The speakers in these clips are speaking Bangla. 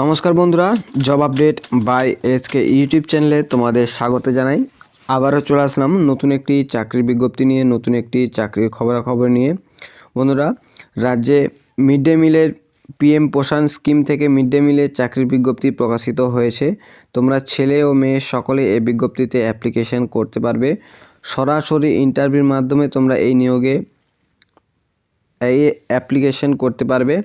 নমস্কার বন্ধুরা, job update by SK YouTube চ্যানেলে তোমাদের স্বাগত জানাই। আবারও চলে আসলাম নতুন একটি চাকরির বিজ্ঞপ্তি নিয়ে, নতুন একটি চাকরির খবরাখবর নিয়ে। বন্ধুরা, রাজ্যে মিড ডে মিলের পিএম পোষণ স্কিম থেকে মিড ডে মিলের চাকরির বিজ্ঞপ্তি প্রকাশিত হয়েছে। তোমরা ছেলে ও মেয়ে সকলে এই বিজ্ঞপ্তিতে অ্যাপ্লিকেশন করতে পারবে। সরাসরি ইন্টারভিউর মাধ্যমে তোমরা এই নিয়োগে এই অ্যাপ্লিকেশন করতে পারবে।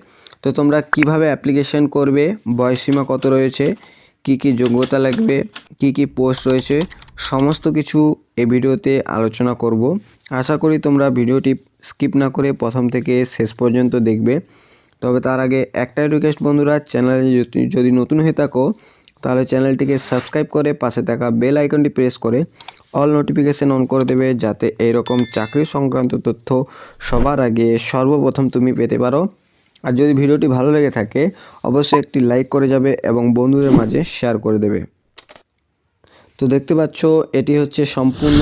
তো তোমরা কীভাবে অ্যাপ্লিকেশন করবে বয়সীমা কত রয়েছে, কি কি যোগ্যতা লাগবে, কি কি পোস্ট রয়েছে, সমস্ত কিছু এই ভিডিওতে আলোচনা করব। আশা করি তোমরা ভিডিওটি স্কিপ না করে প্রথম থেকে শেষ পর্যন্ত দেখবে। তবে তার আগে একটাই রিকোয়েস্ট বন্ধুরা চ্যানেলে যদি- নতুন হয়ে থাকো, তাহলে চ্যানেলটিকে সাবস্ক্রাইব করে পাশে থাকা বেল আইকনটি প্রেস করে অল নোটিফিকেশন অন করে দেবে, যাতে এইরকম চাকরি সংক্রান্ত তথ্য সবার আগে সর্বপ্রথম তুমি পেতে পারো। আর যদি ভিডিওটি ভালো লেগে থাকে, অবশ্যই একটি লাইক করে যাবে এবং বন্ধুদের মাঝে শেয়ার করে দেবে। তো দেখতে পাচ্ছ, এটি হচ্ছে সম্পূর্ণ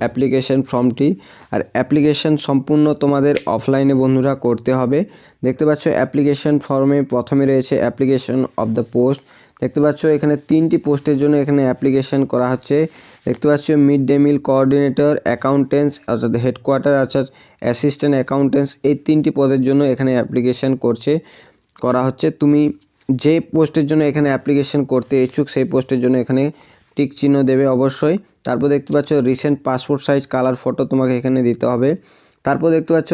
অ্যাপ্লিকেশন ফর্মটি আর অ্যাপ্লিকেশন সম্পূর্ণ তোমাদের অফলাইনে বন্ধুরা করতে হবে। দেখতে পাচ্ছ অ্যাপ্লিকেশন ফর্মে প্রথমে রয়েছে অ্যাপ্লিকেশন অফ দ্য পোস্ট দেখতে পাচ্ছ, এখানে তিনটি পোস্টের জন্য এখানে অ্যাপ্লিকেশন করা হচ্ছে। দেখতে পাচ্ছ mid day meal coordinator accountants অর্থাৎ হেডকোয়ার্টার অর্থাৎ অ্যাসিস্ট্যান্ট অ্যাকাউন্টেন্টস এই তিনটি পদের জন্য এখানে অ্যাপ্লিকেশন করছে, করা হচ্ছে। তুমি যে পোস্টের জন্য এখানে অ্যাপ্লিকেশন করতে ইচ্ছুক, সেই পোস্টের জন্য এখানে টিক চিহ্ন দেবে অবশ্যই। তারপর দেখতে পাচ্ছ recent passport size colour photo তোমাকে এখানে দিতে হবে। তারপর দেখতে পাচ্ছ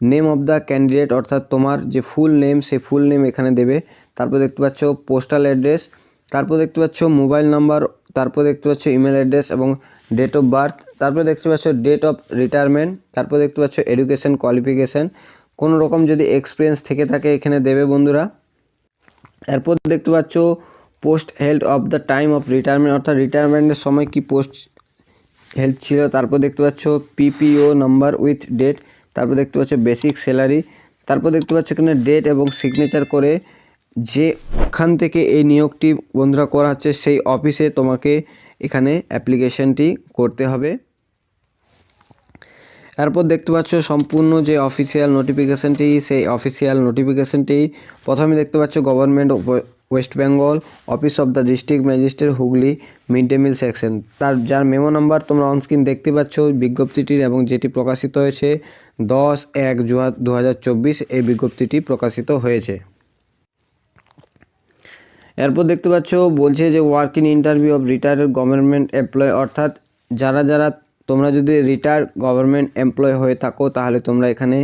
নেম অফ দ্য ক্যান্ডিডেট অর্থাৎ তোমার যে ফুল নেম সেই ফুল নেম এখানে দেবে। তারপর দেখতে পাচ্ছ পোস্টাল অ্যাড্রেস তারপর দেখতে পাচ্ছ মোবাইল নাম্বার তারপর দেখতে পাচ্ছ ইমেল অ্যাড্রেস এবং ডেট অফ বার্থ তারপর দেখতে পাচ্ছ ডেট অফ রিটায়ারমেন্ট তারপর দেখতে পাচ্ছ এডুকেশন কোয়ালিফিকেশান কোনো রকম যদি এক্সপিরিয়েন্স থেকে থাকে, এখানে দেবে বন্ধুরা। এরপর দেখতে পাচ্ছ post held of the time of retirement অর্থাৎ রিটায়ারমেন্টের সময় কি পোস্ট হেল্ড ছিল, তারপর দেখতে পাচ্ছ পিপিও নাম্বার উইথ ডেট তারপর দেখতে পাচ্ছ বেসিক স্যালারি তারপর দেখতে পাচ্ছ এখানে ডেট এবং সিগনেচার করে যেখান থেকে এই নিয়োগটি বন্ধুরা করা হচ্ছে, সেই অফিসে তোমাকে এখানে অ্যাপ্লিকেশনটি করতে হবে। এরপর দেখতে পাচ্ছ সম্পূর্ণ যে অফিসিয়াল নোটিফিকেশানটি সেই অফিসিয়াল নোটিফিকেশানটি প্রথমে দেখতে পাচ্ছ government West Bengal, office of the district magistrate Hooghly mid day meal section. তার, যার মেমো নাম্বার তোমরা অনস্ক্রিন দেখতে পাচ্ছ, বিজ্ঞপ্তিটির এবং যেটি প্রকাশিত হয়েছে দশ এক দু এই বিজ্ঞপ্তিটি প্রকাশিত হয়েছে। এরপর দেখতে পাচ্ছ, বলছে যে working interview of retired government employ অর্থাৎ যারা যারা তোমরা যদি রিটায়ার্ড গভর্নমেন্ট এমপ্লয় হয়ে থাকো, তাহলে তোমরা এখানে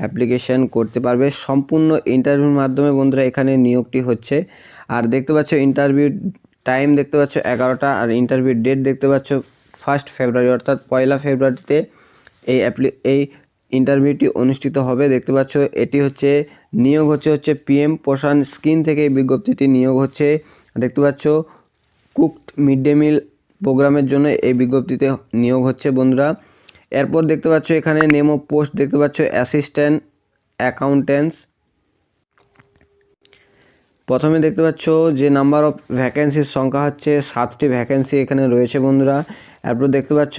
অ্যাপ্লিকেশন করতে পারবে। সম্পূর্ণ ইন্টারভিউর মাধ্যমে বন্ধুরা এখানে নিয়োগটি হচ্ছে। আর দেখতে পাচ্ছ ইন্টারভিউ টাইম দেখতে পাচ্ছ এগারোটা, আর ইন্টারভিউ ডেট দেখতে পাচ্ছ ফার্স্ট ফেব্রুয়ারি অর্থাৎ পয়লা ফেব্রুয়ারিতে এই অ্যাপ্লি এই ইন্টারভিউটি অনুষ্ঠিত হবে। দেখতে পাচ্ছ, এটি হচ্ছে, নিয়োগ হচ্ছে হচ্ছে পিএম পোষণ স্কিম থেকে বিজ্ঞপ্তিটি নিয়োগ হচ্ছে। দেখতে পাচ্ছ কুকড মিড ডে মিল প্রোগ্রামের জন্য এই বিজ্ঞপ্তিতে নিয়োগ হচ্ছে, বন্ধুরা। এরপর দেখতে পাচ্ছ এখানে নেম অফ পোস্ট, দেখতে পাচ্ছ অ্যাসিস্ট্যান্ট অ্যাকাউন্টেন্টস প্রথমে দেখতে পাচ্ছ যে নাম্বার অফ ভ্যাকেন্সির সংখ্যা হচ্ছে সাতটি ভ্যাকেন্সি এখানে রয়েছে, বন্ধুরা। এরপর দেখতে পাচ্ছ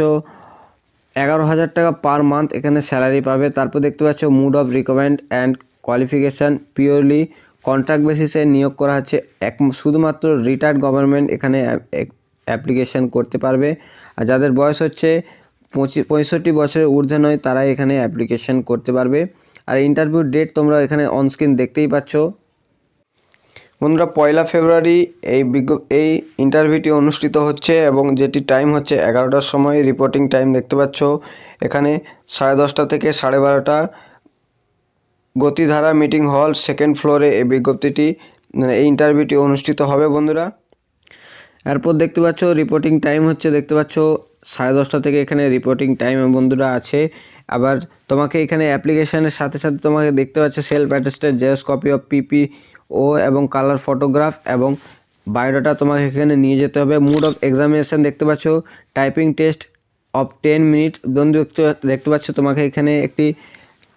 এগারো হাজার টাকা পার মান্থ এখানে স্যালারি পাবে। তারপর দেখতে পাচ্ছ mode of recommend and qualification. Purely contract বেসিসে নিয়োগ করা হচ্ছে। এক শুধুমাত্র রিটায়ার্ড গভর্নমেন্ট এখানে অ্যাপ্লিকেশান করতে পারবে। আর যাদের বয়স হচ্ছে পঁচিশ পঁয়ষট্টি বছরের ঊর্ধ্বে নয়, তারাই এখানে অ্যাপ্লিকেশান করতে পারবে। আর ইন্টারভিউ ডেট তোমরা এখানে অনস্ক্রিন দেখতেই পাচ্ছ। বন্ধুরা, পয়লা ফেব্রুয়ারি এই বিজ্ঞ, এই ইন্টারভিউটি অনুষ্ঠিত হচ্ছে এবং যেটি টাইম হচ্ছে এগারোটার সময়। রিপোর্টিং টাইম দেখতে পাচ্ছ। এখানে সাড়ে দশটা থেকে সাড়ে বারোটা গতিধারা মিটিং হল সেকেন্ড ফ্লোরে এই বিজ্ঞপ্তিটি মানে এই ইন্টারভিউটি অনুষ্ঠিত হবে বন্ধুরা। এরপর দেখতে পাচ্ছ রিপোর্টিং টাইম হচ্ছে, দেখতে পাচ্ছ সাড়ে দশটা থেকে এখানে রিপোর্টিং টাইম বন্ধুরা আছে। আবার তোমাকে এখানে অ্যাপ্লিকেশনের সাথে সাথে তোমাকে দেখতে পাচ্ছ self attested xerox copy of PP O এবং কালার ফটোগ্রাফ এবং বায়োডাটা তোমাকে এখানে নিয়ে যেতে হবে। মুড অফ এক্সামিনেশান দেখতে পাচ্ছ typing test of ten minute বন্ধু দেখতে- দেখতে পাচ্ছ তোমাকে এখানে একটি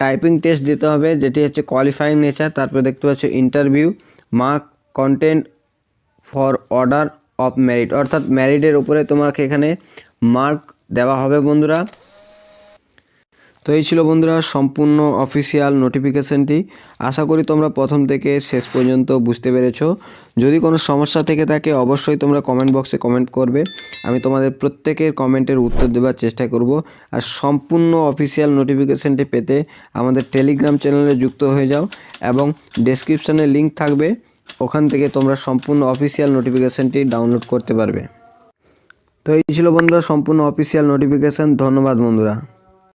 টাইপিং টেস্ট দিতে হবে, যেটি হচ্ছে কোয়ালিফাইং নেচার তারপরে দেখতে পাচ্ছ interview mark content for order of merit অর্থাৎ মেরিটের উপরে তোমাকে এখানে মার্ক দেওয়া হবে বন্ধুরা। তো এই ছিল বন্ধুরা সম্পূর্ণ অফিসিয়াল নোটিফিকেশনটি আশা করি তোমরা প্রথম থেকে শেষ পর্যন্ত বুঝতে পেরেছ। যদি কোনো সমস্যা থেকে থাকে, অবশ্যই তোমরা কমেন্ট বক্সে কমেন্ট করবে। আমি তোমাদের প্রত্যেকের কমেন্টের উত্তর দেওয়ার চেষ্টা করব। আর সম্পূর্ণ অফিসিয়াল নোটিফিকেশানটি পেতে আমাদের টেলিগ্রাম চ্যানেলে যুক্ত হয়ে যাও এবং ডেসক্রিপশানে লিঙ্ক থাকবে। ওখান থেকে তোমরা সম্পূর্ণ অফিসিয়াল নোটিফিকেশানটি ডাউনলোড করতে পারবে। তো এই ছিল বন্ধুরা, সম্পূর্ণ অফিসিয়াল নোটিফিকেশান ধন্যবাদ বন্ধুরা।